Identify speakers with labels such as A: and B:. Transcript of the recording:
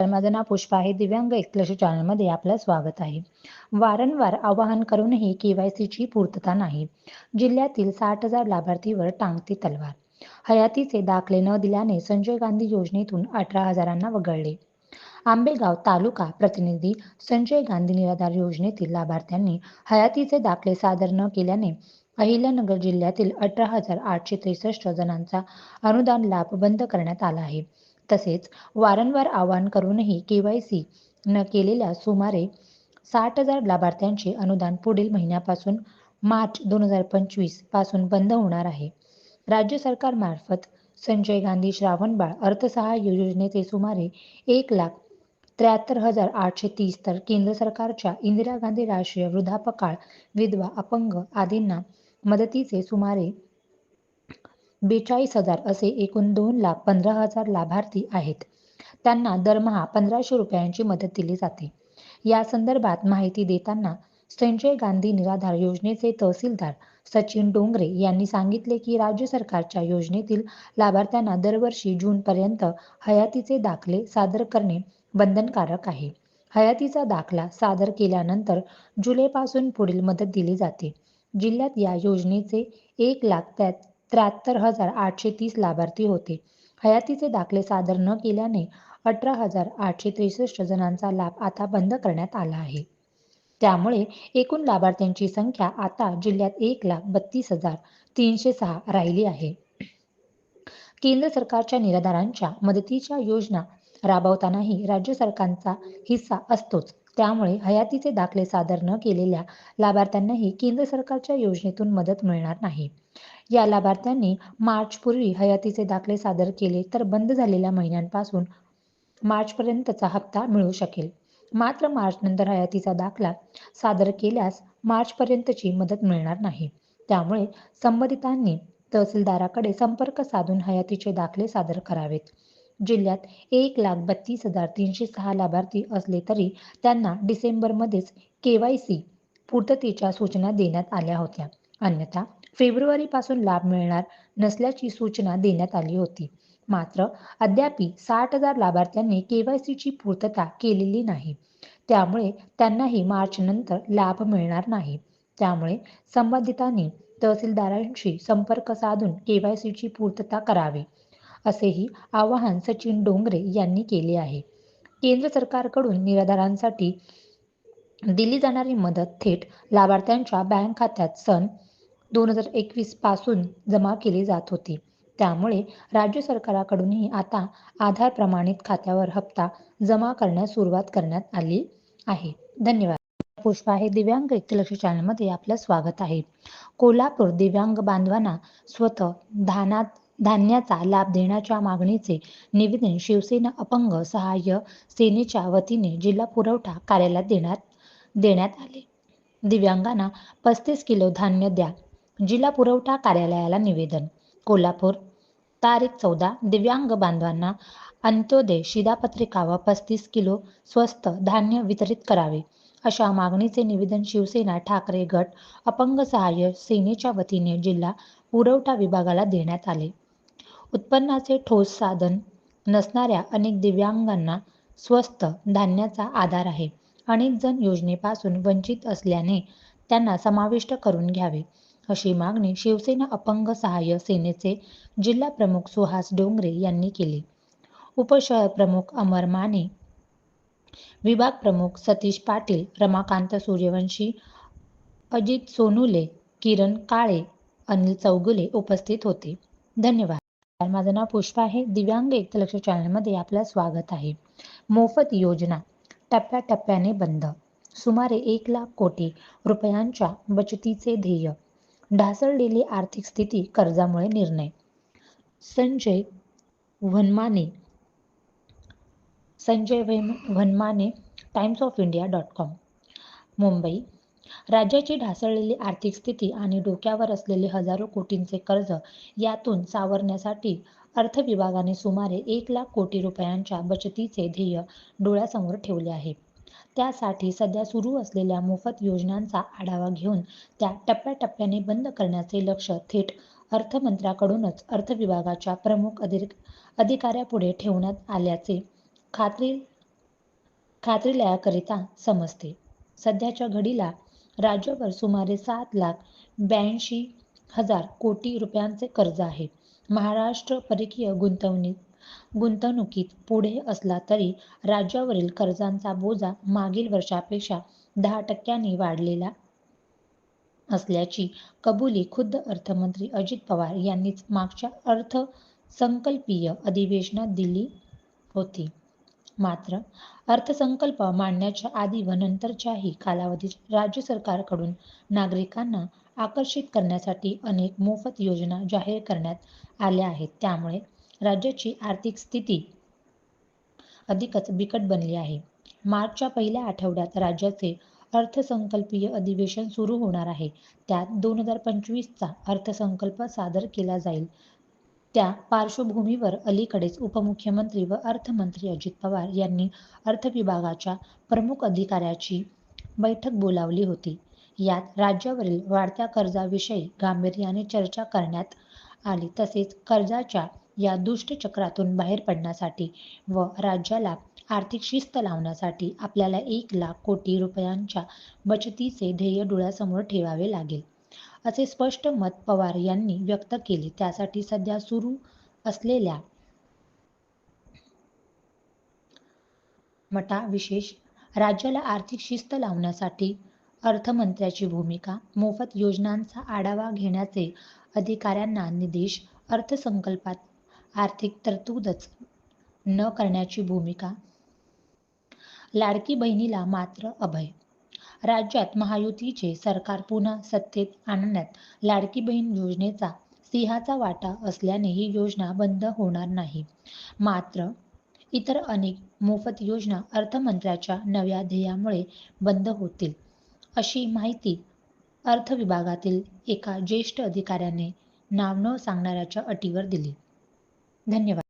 A: माझं नाव पुष्पा आहे दिव्यांग एकलक्ष चॅनलमध्ये आपलं स्वागत आहे. वारंवार आवाहन करूनही केवायसीची पूर्तता नाही. जिल्ह्यातील साठ हजार लाभार्थीवर टांगती तलवार. हयातीचे दाखले न दिल्याने संजय गांधी योजनेतून अठरा हजारांना वगळले. आंबेगाव तालुका प्रतिनिधी संजय गांधी निराधार योजनेतील लाभार्थ्यांनी हयातीचे दाखले सादर न केल्याने अहिल्यानगर जिल्ह्यातील अठरा हजार आठशे त्रेसष्ट जणांचा अनुदान लाभ बंद करण्यात आला आहे. तसेच वारंवार आवाहन करूनही केवायसी न केलेल्या सुमारे साठ हजार लाभार्थ्यांचे अनुदान पुढील महिन्यापासून मार्च दोन हजार पंचवीसपासून बंद होणार आहे. राज्य सरकारमार्फत संजय गांधी श्रावणबाळ अर्थसहाय्य योजनेचे सुमारे एक लाख त्र्याहत्तर हजार आठशे तीस तर केंद्र सरकारच्या इंदिरा गांधी राष्ट्रीय वृद्धापकाळ विधवा अपंग आदींना मदतीचे सुमारे बेचाळीस हजार असे एकूण दोन लाख पंधरा हजार लाभार्थी आहेत. त्यांना दरमहा पंधराशे रुपयांची मदत दिली जाते. या संदर्भात माहिती देताना संजय गांधी निराधार योजनेचे तहसीलदार सचिन डोंगरे यांनी सांगितले की राज्य सरकारच्या योजनेतील लाभार्थ्यांना दरवर्षी जूनपर्यंत हयातीचे दाखले सादर करणे बंधनकारक आहे. हयातीचा दाखला सादर केल्यानंतर जुलैपासून पुढील मदत दिली जाते. जिल्ह्यात या योजनेचे एक लाख त्यात त्र्याहत्तर हजार आठशे तीस लाभार्थी होते. हयातीचे दाखले सादर न केल्याने अठरा हजार आठशे त्रेसष्ट जणांचा लाभ आता बंद करण्यात आला आहे. त्यामुळे एकूण लाभार्थ्यांची संख्या आता जिल्ह्यात एक लाख बत्तीस हजार तीनशे सहा राहिली आहे. केंद्र सरकारच्या निराधारांच्या मदतीच्या योजना राबवतानाही राज्य सरकारचा हिस्सा असतोच. त्यामुळे हयातीचे दाखले सादर न केलेल्या लाभार्थ्यांनाही केंद्र सरकारच्या योजनेतून मदत मिळणार नाही. या लाभार्थ्यांनी मार्चपूर्वी हयातीचे दाखले सादर केले तर बंद झालेल्या महिन्यांपासून मार्चपर्यंतचा हप्ता मिळू शकेल. मात्र मार्चनंतर हयातीचा दाखला सादर केल्यास मार्चपर्यंतची मदत मिळणार नाही. त्यामुळे संबंधितांनी तहसीलदाराकडे संपर्क साधून हयातीचे दाखले सादर करावेत. जिल्ह्यात एक लाख बत्तीस हजार तीनशे सहा लाभार्थी असले तरी त्यांना डिसेंबरमध्येच के वाय सी पूर्ततेच्या सूचना देण्यात आल्या होत्या. अन्यथा फेब्रुवारीपासून लाभ मिळणार नसल्याची सूचना देण्यात आली होती. मात्र अद्यापी साठ हजार लाभार्थ्यांनी केवायसीची पूर्तता केलेली नाही. त्यामुळे त्यांनाही मार्च नंतर लाभ मिळणार नाही. त्यामुळे संबंधितांनी तहसीलदारांशी संपर्क साधून केवायसीची पूर्तता करावी असेही आवाहन सचिन डोंगरे यांनी केले आहे. केंद्र सरकारकडून निराधारांसाठी दिली जाणारी मदत थेट लाभार्थ्यांच्या बँक खात्यात सन दोन हजार एकवीसपासून जमा केली जात होती. त्यामुळे राज्य सरकाराकडूनही आता आधार प्रमाणित खात्यावर हप्ता जमा करण्यास सुरुवात करण्यात आली आहे. धन्यवाद. पुष्पा आहे दिव्यांग एकलक्ष चॅनलमध्ये आपलं स्वागत आहे. कोल्हापूर दिव्यांग बांधवांना स्वतः धानात धान्याचा लाभ देण्याच्या मागणीचे निवेदन शिवसेना अपंग सहाय्य सेनेच्या वतीने जिल्हा पुरवठा कार्यालयात देण्यात देण्यात आले. दिव्यांगांना पस्तीस किलो धान्य द्या. जिल्हा पुरवठा कार्यालयाला निवेदन. कोल्हापूर. तारीख चौदा. दिव्यांग बांधवांना अंत्योदय शिधापत्रिका व पस्तीस किलो स्वस्त धान्य वितरित करावे अशा मागणीचे निवेदन शिवसेना ठाकरे गट अपंग सहाय्य सेनेच्या वतीने जिल्हा पुरवठा विभागाला देण्यात आले. उत्पन्नाचे ठोस साधन नसणाऱ्या अनेक दिव्यांगांना स्वस्त धान्याचा आधार आहे. अनेक जण योजनेपासून वंचित असल्याने त्यांना समाविष्ट करून घ्यावे. अशी मागणी शिवसेना अपंग सहाय्य सेनेचे जिल्हा प्रमुख सुहास डोंगरे यांनी केली. उपशहर प्रमुख अमर माने विभाग प्रमुख सतीश पाटील रमाकांत सूर्यवंशी अजित सोनुले किरण काळे अनिल चौगुले उपस्थित होते. धन्यवाद. माझं नाव पुष्पा आहे. दिव्यांग एकलक्ष चॅनलमध्ये आपलं स्वागत आहे. मोफत योजना टप्प्याटप्प्याने बंद. सुमारे एक लाख कोटी रुपयांच्या बचतीचे ध्येय. ढासळलेली आर्थिक स्थिती कर्जामुळे निर्णय. Sanjay Vanmane. Sanjay Vanmane Times of India dot com. Mumbai. राज्याची ढासळलेली आर्थिक स्थिती आणि डोक्यावर असलेले हजारो कोटींचे कर्ज यातून सावरण्यासाठी अर्थ विभागाने सुमारे एक लाख कोटी रुपयांच्या बचतीचे ध्येय डोळ्यासमोर ठेवले आहे. त्यासाठी सध्या सुरू असलेल्या मोफत योजनांचा आढावा घेऊन त्या टप्प्याटप्प्याने बंद करण्याचे लक्ष थेट अर्थमंत्र्याकडूनच अर्थ विभागाच्या प्रमुख अधिक अधिकाऱ्यापुढे ठेवण्यात आल्याचे खात्री खात्रीलयाकरिता समजते. सध्याच्या घडीला राज्यभर सुमारे सात लाख ब्याऐंशी हजार कोटी रुपयांचे कर्ज आहे. महाराष्ट्र परकीय गुंतवणूक गुंतवणुकीत पुढे असला तरी राज्यावरील कर्जांचा बोजा मागील वर्षापेक्षा दहा टक्क्यांनी वाढलेला असल्याची कबुली खुद्द अर्थमंत्री अजित पवार यांनीच मागच्या अर्थसंकल्पीय अधिवेशनात दिली होती. मात्र अर्थसंकल्प मांडण्याच्या आधी व नंतरच्याही कालावधीत राज्य सरकारकडून नागरिकांना आकर्षित करण्यासाठी अनेक मोफत योजना जाहीर करण्यात आल्या आहेत. त्यामुळे राज्याची आर्थिक स्थिती अधिकच बिकट बनली आहे. मार्चच्या पहिल्या आठवड्यात राज्याचे अर्थसंकल्पीय अधिवेशन सुरू होणार आहे. त्यात दोन हजार पंचवीसचा अर्थसंकल्प सादर केला जाईल. त्या पार्श्वभूमीवर अलीकडेच उपमुख्यमंत्री व अर्थमंत्री अजित पवार यांनी अर्थ विभागाच्या प्रमुख अधिकाऱ्याची बैठक बोलावली होती. यात राज्यावरील वाढत्या कर्जाविषयी गांभीर्याने चर्चा करण्यात आली. तसेच कर्जाच्या या दुष्ट चक्रातून बाहेर पडण्यासाठी व राज्याला आर्थिक शिस्त लावण्यासाठी आपल्याला एक लाख कोटी रुपयांच्या बचतीचे ध्येय डोळ्यासमोर ठेवावे लागेल असे स्पष्ट मत पवार यांनी व्यक्त केले. त्यासाठी सध्या सुरू असलेल्या मटा विशेष राज्याला आर्थिक शिस्त लावण्यासाठी अर्थमंत्र्याची भूमिका मोफत योजनांचा आढावा घेण्याचे अधिकाऱ्यांना निर्देश अर्थसंकल्पात आर्थिक तरतूदच न करण्याची भूमिका. लाडकी बहिणीला मात्र अभय. राज्यात महायुतीचे सरकार पुन्हा सत्तेत आणण्यात लाडकी बहीण योजनेचा सिंहाचा वाटा असल्याने ही योजना बंद होणार नाही. मात्र इतर अनेक मोफत योजना अर्थमंत्र्याच्या नव्या ध्येयामुळे बंद होतील अशी माहिती अर्थ विभागातील एका ज्येष्ठ अधिकाऱ्याने नाव न सांगणाऱ्याच्या अटीवर दिली. धन्यवाद